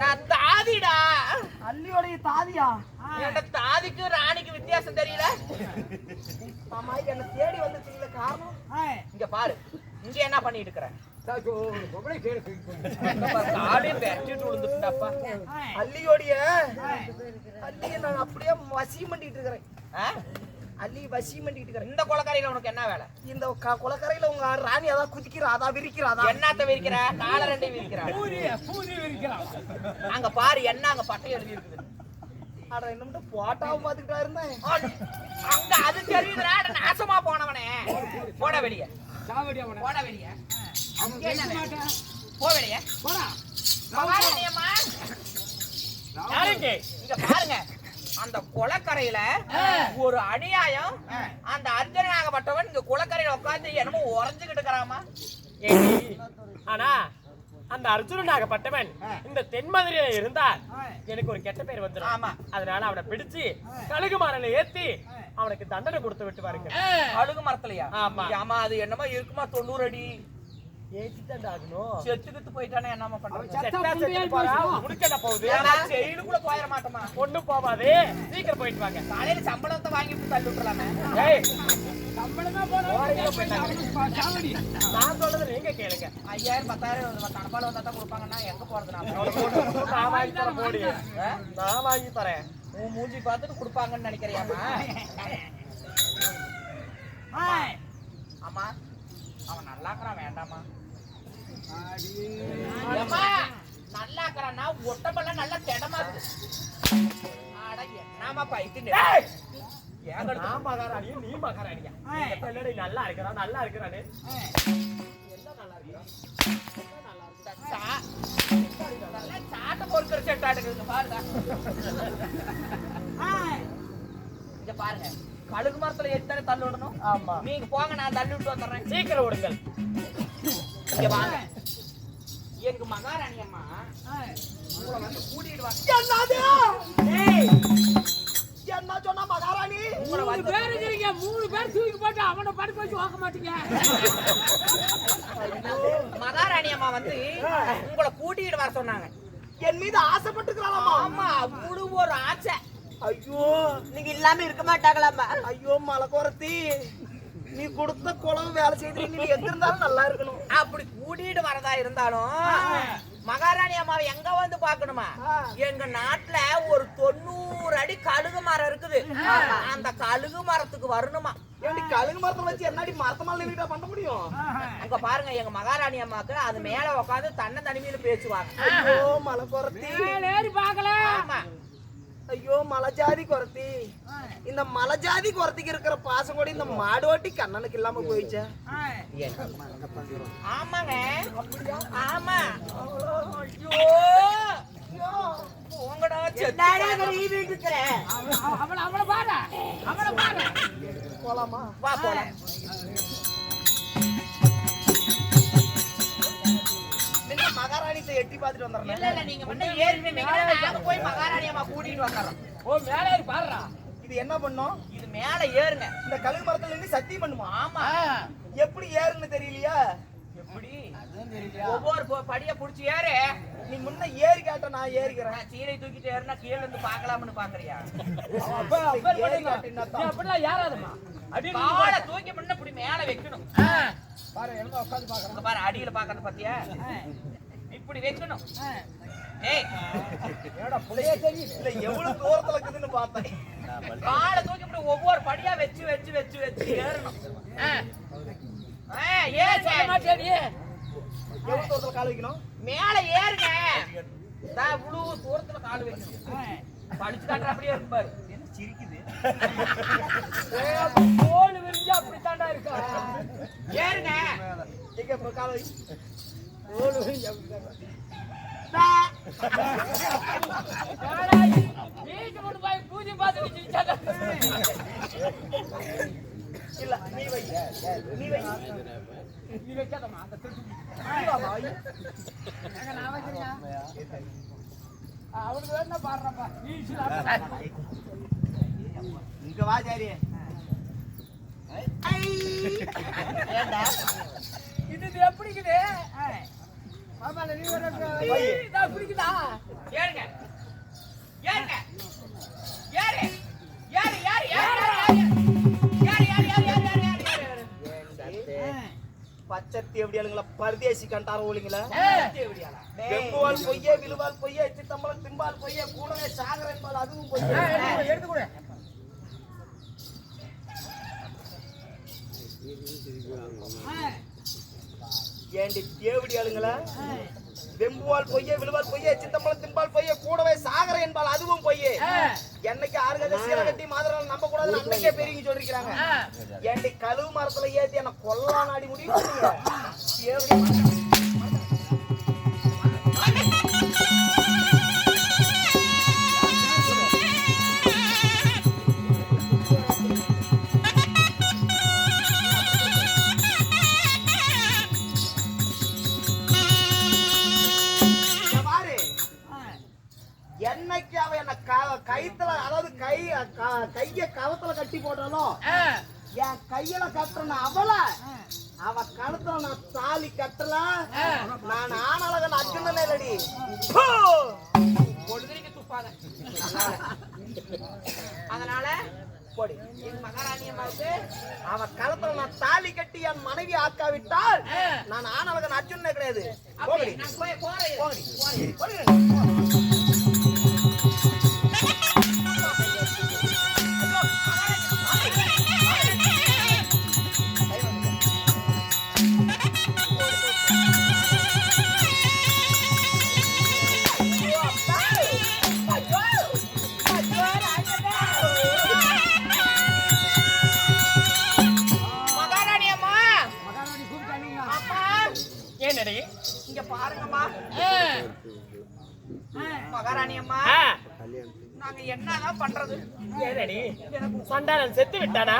நான் தாதிடா. அள்ளியோடைய தாதியா? என்னோட தாதிக்கு ராணிக்கு வித்தியாசம் தெரியல? மாமா என்ன தேடி வந்துட்டீங்களே காரணம்? இங்க பாரு. இங்க என்ன பண்ணிட்டு இருக்கிற? அள்ளியோடைய அள்ளிய நான் அப்படியே வசியம் பண்ணிட்டு இருக்கிறேன்? அள்ளி வசியம் பண்ணிட்டு இருக்கிறேன் இந்த கொலக்கரையில உனக்கு என்ன வேலை? இந்த குளக்கரையில உங்க ராணி அதான் குதிக்கிறா அதான் விரிக்கிறாதா? என்னத்த விரிக்கிற? கால ரெண்டையும் விரிக்கிற. அங்க பாரு என்ன அங்க பட்டை எழுதி இருக்குது அட என்ன போட்டாவும் பாத்துக்கிட்டா இருந்தேன் அங்க அது தெரியுதுடா அட நாசமா போனவனே. போட வெளிய. போட வெளிய? போ வெளிய. பவானியம்மா. யாருங்க இங்க பாருங்க. அந்த குளக்கரையில ஒரு அநியாயம். அந்த அர்ஜுனாகப்பட்டவன் இங்க குளக்கரையில உட்கார்ந்து என்னமோ உறைஞ்சுக்கிட்டு இருக்கிறாமா? ஆனா அந்த அர்ஜுனனாகப்பட்டவன் இந்த தென்மதுரையில இருந்தால் எனக்கு ஒரு கெட்ட பேர் வந்துடும் ஆமா. அதனால அவனை பிடிச்சு கழுகு மாறல ஏத்தி அவனுக்கு தண்டனை கொடுத்து விட்டு பாருங்க கழுகு மரத்துலயா? ஆமா. ஆமா அது என்னமோ இருக்குமா தொண்ணூறு அடி? செத்துக்கிட்டு போயிட்டானே என்னமா பண்றது? ஜெயிலுக்குள்ள போயிட மாட்டோமா? ஒண்ணும் போவாது. சீக்கிரம் போயிட்டு வாங்க. காலையில சம்பளத்தை வாங்கி தள்ளி விட்டுலாமே நான் சொல்றது நீங்க கேளுங்க. ஐயாயிரம் பத்தாயிரம் தனப்பால வந்தா தான் கொடுப்பாங்கன்னா எங்க போறது நான்? நான் வாங்கி தரேன் போடி? நான் வாங்கி தரேன். உன் மூஞ்சி பார்த்துட்டு கொடுப்பாங்கன்னு நினைக்கிறியாமா ஆமா. அவன் நல்லா இருக்கிறான் வேண்டாமா ஏம்மா, நல்லா இருக்கிறான்னா ஒட்டப்பெல்லாம் நல்லா திடமா இருக்கு. அட என்னமா ஏன் நான் மகாராணி நீ மகாராணியா நல்லா இருக்கிறா நல்லா இருக்கிறானே எல்லாம் நல்லா இருக்கிறா சா- நல்லா சாட்டை பொறுக்கிற செட்டா எடுக்குதுங்க பாருங்க பாருங்க. கழுகு மரத்துல எத்தனை தள்ளி விடணும்? ஆமா. நீங்க போங்க நான் தள்ளி விட்டு வந்துடுறேன். சீக்கிரம் விடுங்கள் இங்க வாங்க. எங்க மகாராணி அம்மா உங்களை வந்து கூட்டிட்டு வாங்க ஏய், என்ன சொன்னா மகாராணி? உங்களை வந்து பேர் இருக்கிறீங்க. மூணு பேர் தூக்கி போட்டு அவனை படுக்க வச்சு வாக்க மாட்டீங்க. மகாராணி அம்மா வந்து உங்களை கூட்டிட்டு வர சொன்னாங்க. என் மீது ஆசைப்பட்டுக்கிறாளாமா ஆமா அவ்வளவு ஒரு ஆசை. ஐயோ நீங்க இல்லாம இருக்க மாட்டாங்களாமா ஐயோ மலைக்கோரத்தி. நீ கொடுத்த குளம் வேலை செய்து நீ எங்க இருந்தாலும் நல்லா இருக்கணும். அப்படி கூட்டிட்டு வரதா இருந்தாலும் மகாராணி அம்மாவை எங்க வந்து பாக்கணுமா. எங்க நாட்டுல ஒரு தொண்ணூறு அடி கழுகு மரம் இருக்குது. அந்த கழுகு மரத்துக்கு வரணுமா? எப்படி கழுகு மரத்தை வச்சு என்னடி மரத்த மேல நின்னுட்டா பண்ண முடியும்? அங்க பாருங்க எங்க மகாராணி அம்மாக்கு அது மேல உட்காந்து தன்னை தனிமையில பேசுவாங்க. ஐயோ மேல ஏறி பார்க்கல. ஆமா. ஐயோ மலைஜாதி குரத்தி. இந்த மலைஜாதி குரத்திக்கு இருக்கிற பாசம் கூட இந்த மாடோட்டி கண்ணனுக்கு இல்லாம போயிடுச்சே. ஆமாங்க. ஆமா. ஐயோ. உங்கடா அவளை அவளை பாரு. அவளை பாரு. போலாமா? வா போலாம். மகாராணித்தை எட்டி பார்த்துட்டு இல்ல வந்துடுறேன். இல்ல நீங்க வந்து ஏறி நாங்க போய் மகாராணி அம்மா கூட்டிட்டு வந்துடுறோம். ஓ மேல ஏறி பாருடா இது என்ன பண்ணும்? இது மேல ஏறுங்க. இந்த கழுகு மரத்துல நின்று சத்தியம் பண்ணுமா? ஆமா. எப்படி ஏறுன்னு தெரியலையா? எப்படி? ஒவ்வொரு ப- படிய புடிச்சு ஏறு. நீ முன்ன ஏறி காட்ட நான் ஏறிக்கிறேன். நான் சீலை தூக்கிட்டு ஏறுனா கீழ இருந்து பாக்கலாம்னு பாக்குறியா? அப்ப அப்படிலாம் ஏறாதம்மா. அடி காலை தூக்கி முன்ன இப்படி மேல வைக்கணும். பாரு என்ன உட்காந்து பாக்குறேன். பாரு அடியில பாக்கறது பாத்தியா? இப்படி வைக்கணும். ஏய். இல்ல எவ்வளவு தூரத்துல இருக்குதுன்னு பார்த்தேன். காலை தூக்கி இப்படி ஒவ்வொரு படியா வச்சு வச்சு வச்சு வச்சு ஏறணும். மாட்டேடி எவ்வளவு தூரத்துல கால் வைக்கணும்? மேல ஏறுங்க. இவ்வளவு தூரத்துல கால் வைக்கணும். படிச்சு காட்டுற அப்படியே இருக்கு பாரு. என்ன சிரிக்குது? தோல் விரிஞ்சு அப்படி தாண்டா இருக்கா? ஏறுங்க. இப்ப கால் வை. பூஜை பார்த்து இல்ல நீ அவனுக்கு வேணா பாடுறப்பா நீ இங்க வா ஜாரி இது பச்சத்தி எப்படி ஆளுங்களா பரதேசி கண்டார ஓலிங்களா எப்படியாடா வெம்புவால் பொய்யே விழுவால் பொய்யே சித்தம்பலம் திம்பால் பொய்யே கூடவே சாகர என்பால் அதுவும் பொய்யே எடுத்து கொடு ஏண்டி தேவடி ஆளுங்களா? வெம்புவால் பொய்யே விழுவால் பொய்யே சித்தம்பலம் திம்பால் பொய்யே கூடவே சாகர என்பால் அதுவும் பொய்யே. என்னைக்கு ஆறு கதை சீலை கட்டி மாதிரிலாம் நம்ப கூடாதுன்னு அன்னைக்கே பெரியவங்க சொல்லிருக்காங்க ஏண்டி கழுவு மரத்துல ஏத்தி என்ன கொல்லா நாடி முடிவு பண்ணீங்க. தேவடி கைத்துல அதாவது கை கைய கவத்துல கட்டி போட்டாலும் என் கையில கட்டுறன அவள அவ கழுத்துல நான் தாலி கட்டல நான் ஆனழகன் அர்ஜுனன் இல்லடி! பொழுதுக்கு துப்பாத. அதனால போடி. என் மகாராணி அம்மாவுக்கு அவ கழுத்துல நான் தாலி கட்டி என் மனைவி ஆக்காவிட்டால் நான் ஆனழகன் அர்ஜுனனே கிடையாது. போகடி. நாங்க என்னதான் பண்றது? ஏனடி சண்டாளன் செத்து விட்டானா?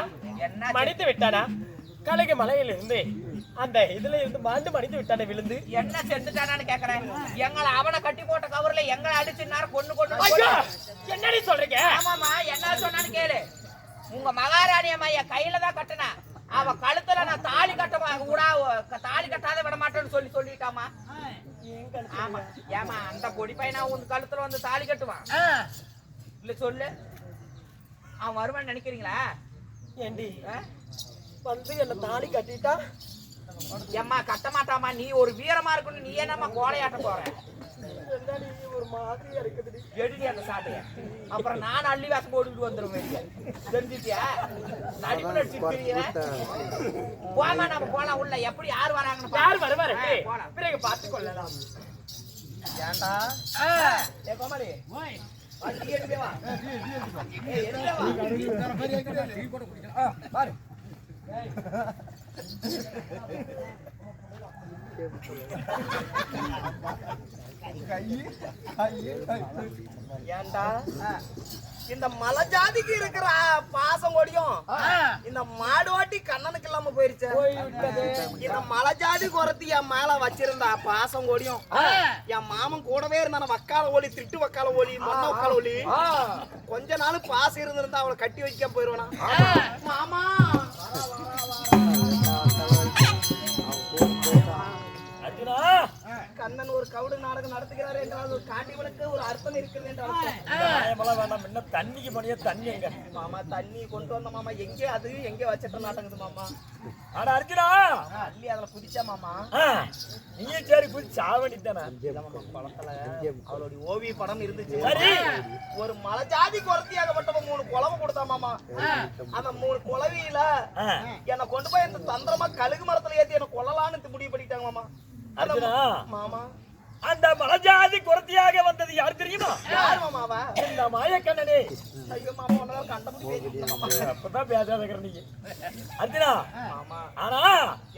என்ன மடித்து விட்டானா? கலைக்கு மலையில இருந்து. அந்த இதுல இருந்து மாண்டு மடித்து விட்டானே விழுந்து. என்ன செத்துட்டானான்னு கேக்குறேன். எங்களை அவனை கட்டி போட்ட கவர்ல எங்களை அடிச்சு நேரம் கொண்டு கொண்டு என்னடி சொல்றீங்க? ஆமாமா என்ன சொன்னான்னு கேளு. உங்க மகாராணி அம்மா என் கையில தான் கட்டினா. அவ கழுத்துல நான் தாலி கட்ட கூட தாலி கட்டாத விட மாட்டேன்னு சொல்லி சொல்லிட்டாமா ஆமா. ஏமா அந்த பொடி பையனா உன் கழுத்துல வந்து தாலி கட்டுவான்? இல்ல சொல்லு. அவன் வருவான்னு நினைக்கிறீங்களா? ஏண்டி? வந்து என்ன தாலி கட்டிட்டா? ஏம்மா கட்ட மாட்டாமா நீ ஒரு வீரமா இருக்கணும். நீ என்னம்மா கோலையாட்ட போற? ஒரு மாதிரியா இருக்குதுடி. எடுடி அந்த சாட்டைய. அப்புறம் நான் அள்ளி வேஷம் போட்டுட்டு வந்துடும் வெளிய தெரிஞ்சிட்டியா? நடிப்பு நடிச்சிருக்கிறீங்க. போமா நம்ம போலாம். உள்ள எப்படி யார் வராங்கன்னு யார். வருவாரு? போலாம். பிறகு பார்த்து கொள்ளலாம் ஏன்டா? ஆ, ஏ கோமாளி. பாரு ஏண்டா? இந்த மலை ஜாதிக்கு இருக்கிற பாசம் கொடியும் இந்த மாடுவாட்டி கண்ணனுக்கு இல்லாம போயிருச்சு. இந்த மலை ஜாதி குறத்தி என் மேல வச்சிருந்தா பாசம் கொடியும் என் மாமன் கூடவே இருந்தான வக்கால ஒலி திட்டு வக்கால ஒலி மொன்ன வக்கால ஒலி கொஞ்ச நாள் பாசம் இருந்திருந்தா அவளை கட்டி வைக்க போயிருவானா? மாமா. கண்ணன் ஒரு கவுடு நாடகம் நடத்துகிறார் என்றால் ஒரு காண்டிவனுக்கு ஒரு அர்த்தம் இருக்கிறது என்று அர்த்தம். நியாயமெல்லாம் வேண்டாம் முன்ன தண்ணிக்கு போனியா தண்ணி எங்க? மாமா தண்ணி கொண்டு வந்த மாமா எங்கே அது? எங்கே வச்சிட்ட நாட்டங்குது மாமா? ஆனா அர்ஜுனா! அள்ளி அதுல குதிச்சா மாமா. நீயே சரி போய் சாவணி தானே குளத்துல அவளுடைய ஓவிய படம் இருந்துச்சு. சரி. ஒரு மலை ஜாதி குறத்தியாகப்பட்டவ மூணு குழம்பு கொடுத்தா மாமா. அந்த மூணு குழவியில என்னை கொண்டு போய் இந்த தந்திரமா கழுகு மரத்துல ஏத்தி என்ன கொல்லலான்னு முடிவு பண்ணிட்டாங்க மாமா. அர்ஜுனா. மாமா. அந்த மலஜாதி குரத்தியாக வந்தது யார் தெரியுமா? இந்த மாயக்கண்ணனே. அப்பதான் பேசாத நீங்க அர்ஜுனா. மாமா. ஆனா.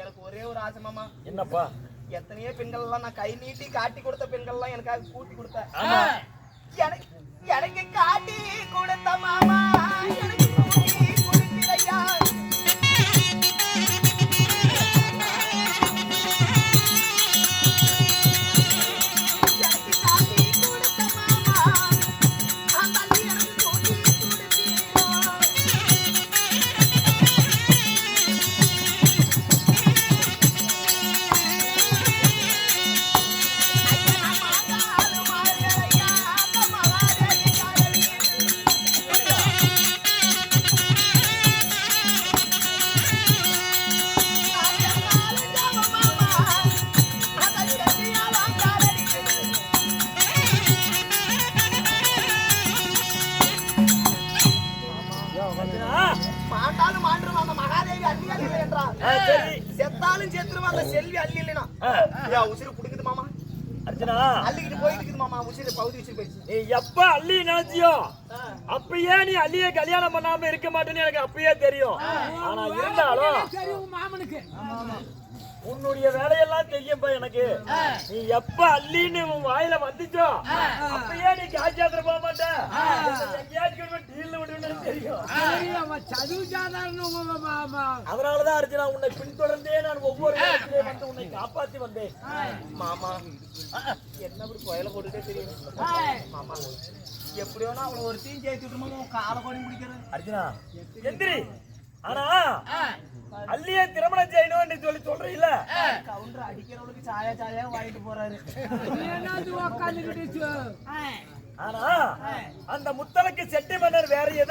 எனக்கு ஒரே ஒரு ஆசை மாமா. என்னப்பா? எத்தனையோ பெண்கள் எல்லாம் நான் கை நீட்டி காட்டி கொடுத்த பெண்கள் எல்லாம் எனக்காக கூட்டி கொடுத்த எனக்கு எனக்கு செல்வி அள்ளி இல்லைனா உசிறு புடுங்குது மாமா. அர்ஜுனா அள்ளிக்கிட்டு போயிட்டு இருக்குது மாமா உசிறு பகுதி உசிறு போயிடுச்சு. நீ எப்ப அள்ளி நினைச்சியோ அப்பயே நீ அள்ளிய கல்யாணம் பண்ணாம இருக்க மாட்டேன்னு எனக்கு அப்பயே தெரியும். ஆனா இருந்தாலும் மாமனுக்கு. உன்னுடைய வேலையெல்லாம் தெரியும்பா எனக்கு. நீ எப்ப அள்ளின்னு உன் வாயில வந்துச்சோ அப்பயே நீ காய்ச்சாத்திர போக மாட்ட. எங்கேயாச்சும் டீல்ல விடுன்னு தெரியும். தெரியும், அவன் சதுவு சாதாரண உங்க மா- மா- அதனாலதான் அர்ஜுனா உன்னை பின்தொடர்ந்தே நான் ஒவ்வொரு வந்து உன்னை காப்பாத்தி வந்தேன். மாமா என்ன இப்படி புயல போட்டுட்டே தெரியும் மாமா எப்படியோ நான் அவளை ஒரு டீம் ஜெயிச்சு விட்டுருமோ காலை கொடி பிடிக்கிறது அர்ஜுனா. எந்திரி. ஆனா அள்ளிய திருமணம் செய்யணும்னு சொல்லி சொல்றீல்ல? கவுண்டர் அடிக்கிறவளுக்கு சாயா சாயா வாங்கிட்டு போறாரு. ஆனா அந்த முத்தலுக்கு செட்டி மன்னர் வேற ஏதாவது